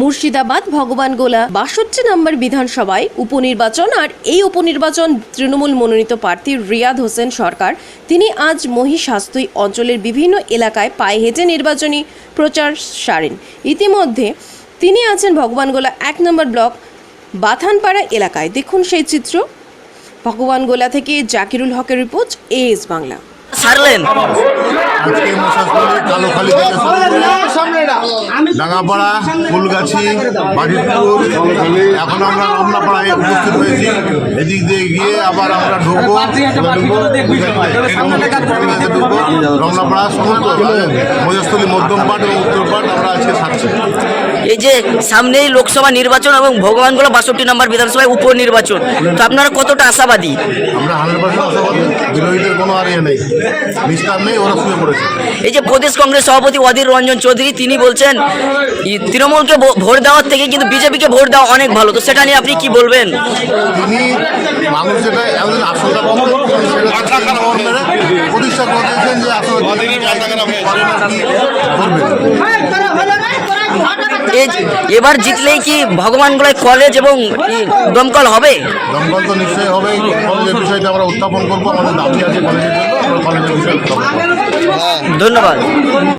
মুর্শিদাবাদ ভগবান গোলা বাষট্টি নম্বর বিধানসভায় উপনির্বাচন আর এই উপনির্বাচন তৃণমূল মনোনীত প্রার্থী রিয়াদ হোসেন সরকার। তিনি আজ মহিষাস্তুই অঞ্চলের বিভিন্ন এলাকায় পায়ে হেঁটে নির্বাচনী প্রচার সারেন। ইতিমধ্যে তিনি আছেন ভগবানগোলা এক নম্বর ব্লক বাথানপাড়া এলাকায়। দেখুন সেই চিত্র। ভগবানগোলা থেকে জাকিরুল হকের রিপোর্ট এএস বাংলা। সারলেন। আজকে মশাসপুরে কালোখালি থেকে ডাঙ্গাপাড়া ফুলগাছি বাজিতপুর এখন আমরা আমলাপাড়ায় উপস্থিত হয়েছি। এদিক দিয়ে গিয়ে আবার আমরা ঢুকবো ঢুকবো রমনাপাড়া সমস্ত মজস্থলী মধ্যম পাট এবং উত্তর পাট আমরা আজকে এই যে সামনেই লোকসভা নির্বাচন এবং ভগবানগোলা বাষট্টি নম্বর বিধানসভায় উপনির্বাচন তো আপনারা কতটা আশাবাদী? আমরা হান্ড্রেড পার্সেন্ট আশাবাদী বিরোধীদের কোনো আর নেই নিষ্ঠার নেই ওরা শুয়ে পড়েছে। এই যে প্রদেশ কংগ্রেস সভাপতি অধীর রঞ্জন চৌধুরী তিনি বলছেন তৃণমূলকে ভো- ভোট দেওয়ার থেকে কিন্তু বিজেপিকে ভোট দেওয়া অনেক ভালো। তো সেটা নিয়ে আপনি কি বলবেন? তিনি মানুষ যেটা আশঙ্কা প্রতিষ্ঠা করে দিয়েছেন যে আসলে করবেন। এবার জিতলেই কি ভগবান ভগবানগোলায় কলেজ এবং দমকল হবে? দমকল তো নিশ্চয়ই হবে কলেজের বিষয়টা আমরা উত্থাপন করব আমাদের দাবি আছে কলেজের জন্য আমরা কলেজের বিষয়ে উত্থাপন করব। ধন্যবাদ।